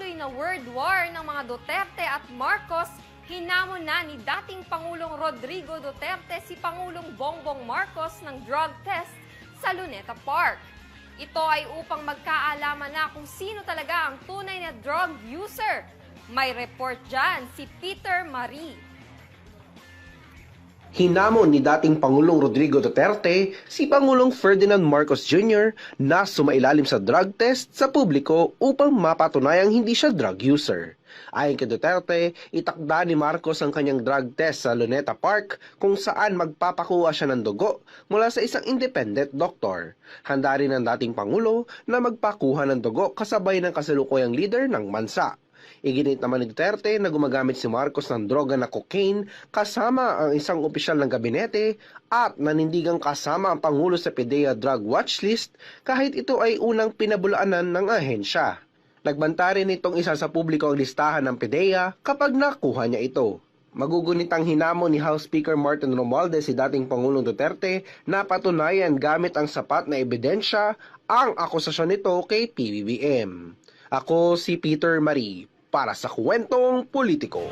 patuloy na word war ng mga Duterte at Marcos, hinamon na ni dating Pangulong Rodrigo Duterte si Pangulong Bongbong Marcos ng drug test sa Luneta Park. Ito ay upang magkaalaman na kung sino talaga ang tunay na drug user. May report dyan si Peter Marie. Hinamon ni dating Pangulong Rodrigo Duterte si Pangulong Ferdinand Marcos Jr. na sumailalim sa drug test sa publiko upang mapatunayang hindi siya drug user. Ayon kay Duterte, itakda ni Marcos ang kanyang drug test sa Luneta Park kung saan magpapakuha siya ng dugo mula sa isang independent doctor. Handa rin ang dating Pangulo na magpakuha ng dugo kasabay ng kasalukuyang leader ng bansa. Iginit naman ni Duterte na gumagamit si Marcos ng droga na cocaine kasama ang isang opisyal ng gabinete at nanindigang kasama ang Pangulo sa PDEA Drug Watch List kahit ito ay unang pinabulaanan ng ahensya. Nagbanta rin itong isa sa publiko ang listahan ng PDEA kapag nakuha niya ito. Magugunitang hinamon ni House Speaker Martin Romualdez si dating Pangulong Duterte na patunayan gamit ang sapat na ebidensya ang akusasyon nito kay PBBM. Ako si Peter Marie para sa Kwentong Politiko.